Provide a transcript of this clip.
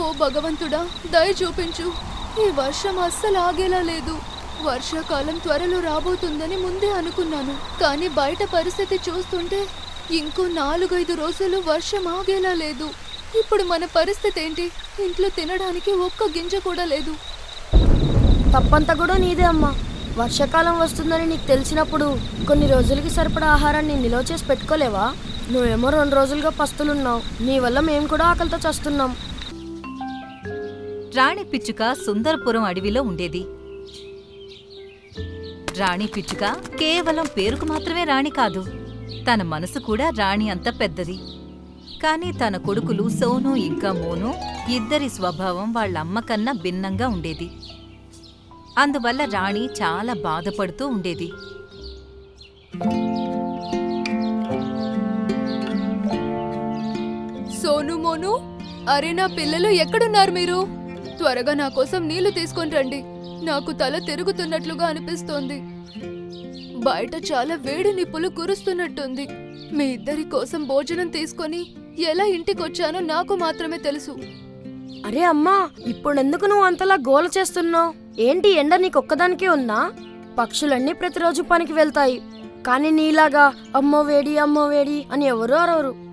ఓ భగవంతుడా దయ చూపించు. ఈ వర్షం అస్సలు ఆగేలా లేదు. వర్షాకాలం త్వరలో రాబోతుందని ముందే అనుకున్నాను. కానీ బయట పరిస్థితి చూస్తుంటే ఇంకో నాలుగైదు రోజులు వర్షం ఆగేలా లేదు. ఇప్పుడు మన పరిస్థితి ఏంటి? ఇంట్లో తినడానికి ఒక్క గింజ కూడా లేదు. తప్పంతా కూడా నీదే అమ్మా. వర్షాకాలం వస్తుందని నీకు తెలిసినప్పుడు కొన్ని రోజులకి సరిపడా ఆహారాన్ని నిల్వ చేసి పెట్టుకోలేవా? నువ్వేమో రెండు రోజులుగా పస్తులున్నావు. నీ వల్ల మేము కూడా ఆకలితో చస్తున్నాం. రాణి పిచ్చుక సుందరపురం అడవిలో ఉండేది. రాణి పిచ్చుక కేవలం పేరుకు మాత్రమే రాణి కాదు తన మనసు కూడా రాణి అంత పెద్దది. కాని తన కొడుకులు సోను ఇంకా మోను ఇద్దరి స్వభావం వాళ్ళమ్మ కన్నా భిన్నంగా ఉండేది. అందువల్ల రాణి చాలా బాధపడుతూ ఉండేది. సోను మోను అరే నా పిల్లలు ఎక్కడున్నారు మీరు? త్వరగా నా కోసం నీళ్ళు తీసుకొని రండి. నాకు తల తిరుగుతున్నట్లుగా అనిపిస్తోంది. బయట చాలా వేడి నిప్పులు కురుస్తున్నట్టుంది. మీ ఇద్దరి కోసం భోజనం తీసుకొని ఎలా ఇంటికొచ్చానో నాకు మాత్రమే తెలుసు. అరే అమ్మా ఇప్పుడెందుకు నువ్వు అంతలా గోల చేస్తున్నావు? ఏంటి ఎండ నీకొక్కదానికే ఉన్నా పక్షులన్నీ ప్రతిరోజు పనికి వెళ్తాయి. కానీ నీలాగా అమ్మో వేడి అమ్మో వేడి అని ఎవరూ అరవరు.